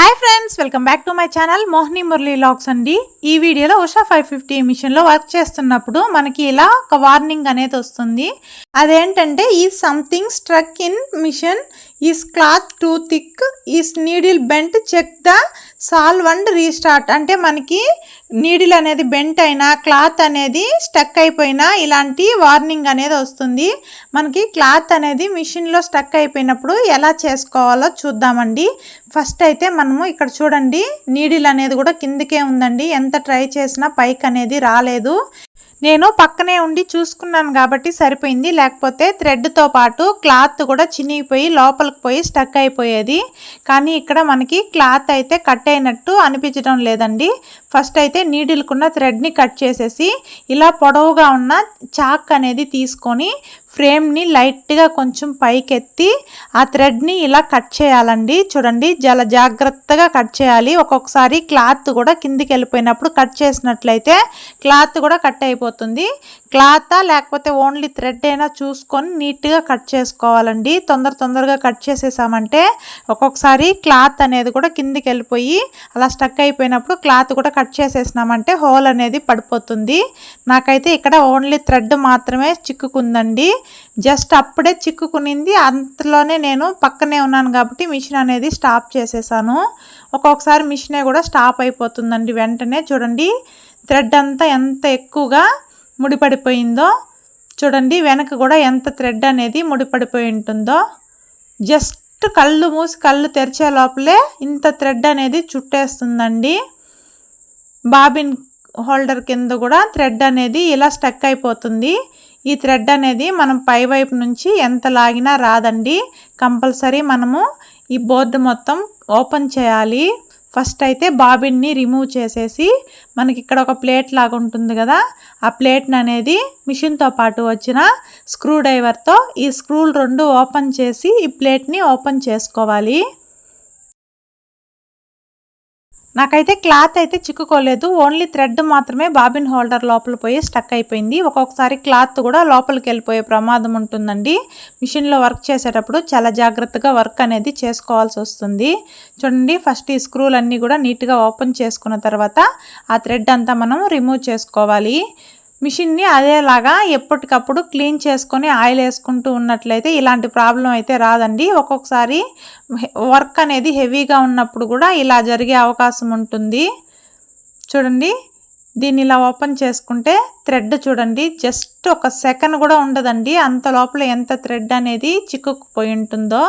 Hi friends welcome back to my channel Mohini Murali lakhs అండి. ఈ వీడియోలో ఉషా ఫైవ్ ఫిఫ్టీ మిషన్లో వర్క్ చేస్తున్నప్పుడు మనకి ఇలా ఒక వార్నింగ్ అనేది వస్తుంది. అదేంటంటే ఈ something struck in machine is cloth too thick is needle bent check the solve and restart అంటే మనకి నీడిల్ అనేది బెంట్ అయినా క్లాత్ అనేది స్టక్ అయిపోయినా ఇలాంటి వార్నింగ్ అనేది వస్తుంది. మనకి క్లాత్ అనేది మిషన్లో స్టక్ అయిపోయినప్పుడు ఎలా చేసుకోవాలో చూద్దామండి. ఫస్ట్ అయితే మనము ఇక్కడ చూడండి నీడిల్ అనేది కూడా కిందకే ఉందండి. ఎంత ట్రై చేసినా పైకి అనేది రాలేదు. నేను పక్కనే ఉండి చూసుకున్నాను కాబట్టి సరిపోయింది. లేకపోతే థ్రెడ్తో పాటు క్లాత్ కూడా చినిగిపోయి లోపలికి పోయి స్టక్ అయిపోయేది. కానీ ఇక్కడ మనకి క్లాత్ అయితే కట్ అయినట్టు అనిపించడం లేదండి. ఫస్ట్ అయితే నీడిల్కున్న థ్రెడ్ని కట్ చేసేసి ఇలా పొడవుగా ఉన్న చాక్ అనేది తీసుకొని ఫ్రేమ్ని లైట్గా కొంచెం పైకెత్తి ఆ థ్రెడ్ని ఇలా కట్ చేయాలండి. చూడండి చాలా జాగ్రత్తగా కట్ చేయాలి. ఒక్కొక్కసారి క్లాత్ కూడా కిందికి వెళ్ళిపోయినప్పుడు కట్ చేసినట్లయితే క్లాత్ కూడా కట్ అయిపోతుంది. క్లాతా లేకపోతే ఓన్లీ థ్రెడ్ అయినా చూసుకొని నీట్గా కట్ చేసుకోవాలండి. తొందర తొందరగా కట్ చేసేసామంటే ఒక్కొక్కసారి క్లాత్ అనేది కూడా కిందికి వెళ్ళిపోయి అలా స్టక్ అయిపోయినప్పుడు క్లాత్ కూడా కట్ చేసేసినామంటే హోల్ అనేది పడిపోతుంది. నాకైతే ఇక్కడ ఓన్లీ థ్రెడ్ మాత్రమే చిక్కుకుందండి. జస్ట్ అప్పుడే చిక్కుకునింది. అంతలోనే నేను పక్కనే ఉన్నాను కాబట్టి మిషన్ అనేది స్టాప్ చేసేసాను. ఒక్కొక్కసారి మిషనే కూడా స్టాప్ అయిపోతుందండి వెంటనే. చూడండి థ్రెడ్ అంతా ఎంత ఎక్కువగా ముడిపడిపోయిందో చూడండి వెనక కూడా ఎంత థ్రెడ్ అనేది ముడిపడిపోయి ఉంటుందో. జస్ట్ కళ్ళు మూసి కళ్ళు తెరిచే లోపలే ఇంత థ్రెడ్ అనేది చుట్టేస్తుందండి. బాబిన్ హోల్డర్ కింద కూడా థ్రెడ్ అనేది ఇలా స్టక్ అయిపోతుంది. ఈ థ్రెడ్ అనేది మనం పై వైపు నుంచి ఎంత లాగినా రాదండి. కంపల్సరీ మనము ఈ బోర్డు మొత్తం ఓపెన్ చేయాలి. ఫస్ట్ అయితే బాబిన్ని రిమూవ్ చేసేసి మనకి ఇక్కడ ఒక ప్లేట్ లాగా ఉంటుంది కదా ఆ ప్లేట్ని అనేది మిషన్తో పాటు వచ్చిన స్క్రూ డ్రైవర్తో ఈ స్క్రూలు రెండు ఓపెన్ చేసి ఈ ప్లేట్ని ఓపెన్ చేసుకోవాలి. నాకైతే క్లాత్ అయితే చిక్కుకోలేదు. ఓన్లీ థ్రెడ్ మాత్రమే బాబిన్ హోల్డర్ లోపల పోయి స్టక్ అయిపోయింది. ఒక్కొక్కసారి క్లాత్ కూడా లోపలికి వెళ్ళిపోయే ప్రమాదం ఉంటుందండి. మిషన్లో వర్క్ చేసేటప్పుడు చాలా జాగ్రత్తగా వర్క్ అనేది చేసుకోవాల్సి వస్తుంది. చూడండి ఫస్ట్ ఈ స్క్రూలు అన్నీ కూడా నీట్గా ఓపెన్ చేసుకున్న తర్వాత ఆ థ్రెడ్ అంతా మనం రిమూవ్ చేసుకోవాలి. మిషన్ని అదేలాగా ఎప్పటికప్పుడు క్లీన్ చేసుకొని ఆయిల్ వేసుకుంటూ ఉన్నట్లయితే ఇలాంటి ప్రాబ్లం అయితే రాదండి. ఒక్కొక్కసారి వర్క్ అనేది హెవీగా ఉన్నప్పుడు కూడా ఇలా జరిగే అవకాశం ఉంటుంది. చూడండి దీన్ని ఇలా ఓపెన్ చేసుకుంటే థ్రెడ్ చూడండి జస్ట్ ఒక సెకండ్ కూడా ఉండదండి. అంత లోపల ఎంత థ్రెడ్ అనేది చిక్కుకుపోయి ఉంటుందో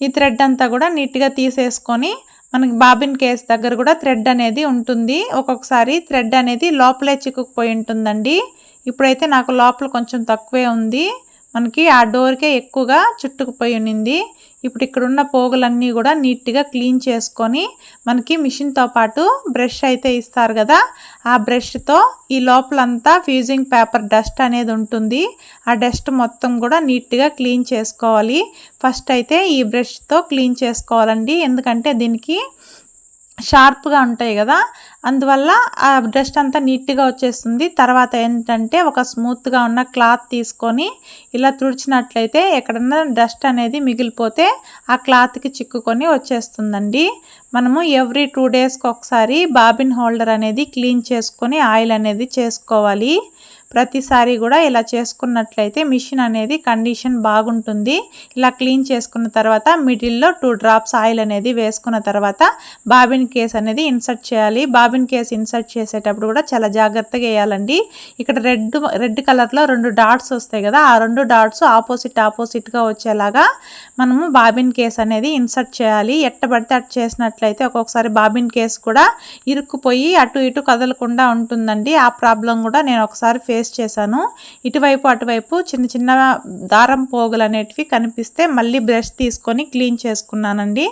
ఈ థ్రెడ్ అంతా కూడా నీట్గా తీసేసుకొని మనకి బాబిన్ కేస్ దగ్గర కూడా థ్రెడ్ అనేది ఉంటుంది. ఒక్కొక్కసారి థ్రెడ్ అనేది లోపలే చిక్కుకుపోయి ఉంటుందండి. ఇప్పుడైతే నాకు లోపల కొంచెం తక్కువే ఉంది. మనకి ఆ డోర్కే ఎక్కువగా చుట్టుకుపోయి ఉన్నింది ఇప్పుడు ఇక్కడ ఉన్న పోగులన్నీ కూడా నీట్గా క్లీన్ చేసుకొని మనకి మిషన్తో పాటు బ్రష్ అయితే ఇస్తారు కదా. ఆ బ్రష్తో ఈ లోపలంతా ఫ్యూజింగ్ పేపర్ డస్ట్ అనేది ఉంటుంది. ఆ డస్ట్ మొత్తం కూడా నీట్గా క్లీన్ చేసుకోవాలి. ఫస్ట్ అయితే ఈ బ్రష్తో క్లీన్ చేసుకోవాలండి. ఎందుకంటే దీనికి షార్ప్గా ఉంటాయి కదా అందువల్ల ఆ డస్ట్ అంతా నీట్గా వచ్చేస్తుంది. తర్వాత ఏంటంటే ఒక స్మూత్గా ఉన్న క్లాత్ తీసుకొని ఇలా తుడిచినట్లయితే ఎక్కడన్నా డస్ట్ అనేది మిగిలిపోతే ఆ క్లాత్కి చిక్కుకొని వచ్చేస్తుందండి. మనము ఎవ్రీ టూ డేస్కి ఒకసారి బాబిన్ హోల్డర్ అనేది క్లీన్ చేసుకొని ఆయిల్ అనేది చేసుకోవాలి. ప్రతిసారి కూడా ఇలా చేసుకున్నట్లయితే మిషన్ అనేది కండిషన్ బాగుంటుంది. ఇలా క్లీన్ చేసుకున్న తర్వాత మిడిల్లో టూ డ్రాప్స్ ఆయిల్ అనేది వేసుకున్న తర్వాత బాబిన్ కేస్ అనేది ఇన్సర్ట్ చేయాలి. బాబిన్ కేస్ ఇన్సర్ట్ చేసేటప్పుడు కూడా చాలా జాగ్రత్తగా వేయాలండి. ఇక్కడ రెడ్ రెడ్ కలర్లో రెండు డాట్స్ వస్తాయి కదా ఆ రెండు డాట్స్ ఆపోజిట్ ఆపోజిట్గా వచ్చేలాగా మనము బాబిన్ కేస్ అనేది ఇన్సర్ట్ చేయాలి. ఎట్టబడితే అటు చేసినట్లయితే ఒక్కొక్కసారి బాబిన్ కేస్ కూడా ఇరుక్కుపోయి అటు ఇటు కదలకుండా ఉంటుందండి. ఆ ప్రాబ్లం కూడా నేను ఒకసారి ఫేస్ ఫేస్ చేశాను. ఇటువైపు అటువైపు చిన్న చిన్న దారం పోగులు అనేటివి కనిపిస్తే మళ్ళీ బ్రష్ తీసుకొని క్లీన్ చేసుకున్నానండి.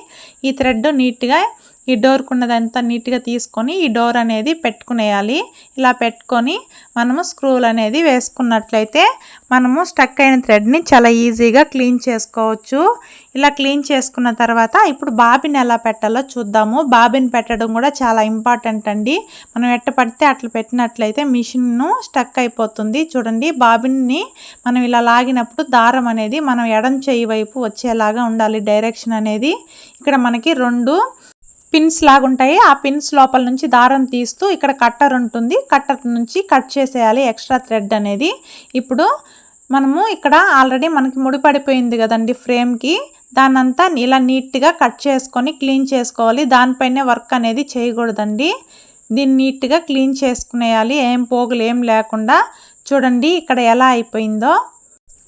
ఈ థ్రెడ్ నీట్గా ఈ డోర్కు ఉన్నదంతా నీట్గా తీసుకొని ఈ డోర్ అనేది పెట్టుకునేయాలి. ఇలా పెట్టుకొని మనము స్క్రూలు అనేది వేసుకున్నట్లయితే మనము స్టక్ అయిన థ్రెడ్ని చాలా ఈజీగా క్లీన్ చేసుకోవచ్చు. ఇలా క్లీన్ చేసుకున్న తర్వాత ఇప్పుడు బాబిన్ ఎలా పెట్టాలో చూద్దాము. బాబిన్ పెట్టడం కూడా చాలా ఇంపార్టెంట్ అండి. మనం ఎట్ట పడితే అట్లా పెట్టినట్లయితే మిషన్ను స్టక్ అయిపోతుంది. చూడండి బాబిన్ని మనం ఇలా లాగినప్పుడు దారం అనేది మనం ఎడం చేయి వైపు వచ్చేలాగా ఉండాలి. డైరెక్షన్ అనేది ఇక్కడ మనకి రెండు పిన్స్ లాగుంటాయి ఆ పిన్స్ లోపల నుంచి దారం తీస్తూ ఇక్కడ కట్టర్ ఉంటుంది. కట్టర్ నుంచి కట్ చేసేయాలి ఎక్స్ట్రా థ్రెడ్ అనేది. ఇప్పుడు మనము ఇక్కడ ఆల్రెడీ మనకి ముడిపడిపోయింది కదండి ఫ్రేమ్కి. దాన్నంతా ఇలా నీట్గా కట్ చేసుకొని క్లీన్ చేసుకోవాలి. దానిపైనే వర్క్ అనేది చేయకూడదండి. దీన్ని నీట్గా క్లీన్ చేసుకునేయాలి. ఏం పోగులు ఏం లేకుండా. చూడండి ఇక్కడ ఎలా అయిపోయిందో.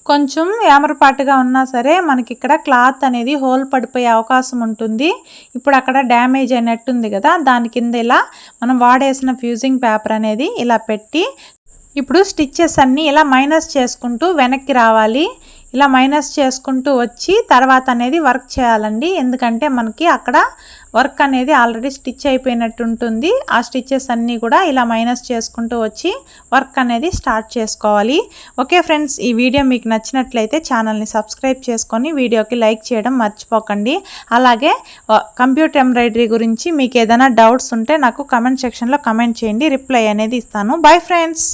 కొంచెం ఏమరపాటుగా ఉన్నా సరే మనకి ఇక్కడ క్లాత్ అనేది హోల్ పడిపోయే అవకాశం ఉంటుంది. ఇప్పుడు అక్కడ డ్యామేజ్ అయినట్టుంది కదా. దాని కింద ఇలా మనం వాడేసిన ఫ్యూజింగ్ పేపర్ అనేది ఇలా పెట్టి ఇప్పుడు స్టిచ్చెస్ అన్నీ ఇలా మైనస్ చేసుకుంటూ వెనక్కి రావాలి. ఇలా మైనస్ చేసుకుంటూ వచ్చి తర్వాత అనేది వర్క్ చేయాలండి. ఎందుకంటే మనకి అక్కడ వర్క్ అనేది ఆల్రెడీ స్టిచ్ అయిపోయినట్టు ఉంటుంది ఆ స్టిచ్చెస్ అన్నీ కూడా ఇలా మైనస్ చేసుకుంటూ వచ్చి వర్క్ అనేది స్టార్ట్ చేసుకోవాలి. ఓకే ఫ్రెండ్స్ ఈ వీడియో మీకు నచ్చినట్లయితే ఛానల్ని సబ్స్క్రైబ్ చేసుకొని వీడియోకి లైక్ చేయడం మర్చిపోకండి. అలాగే కంప్యూటర్ ఎంబ్రాయిడరీ గురించి మీకు ఏదైనా డౌట్స్ ఉంటే నాకు కమెంట్ సెక్షన్లో కమెంట్ చేయండి. రిప్లై అనేది ఇస్తాను. Bye friends!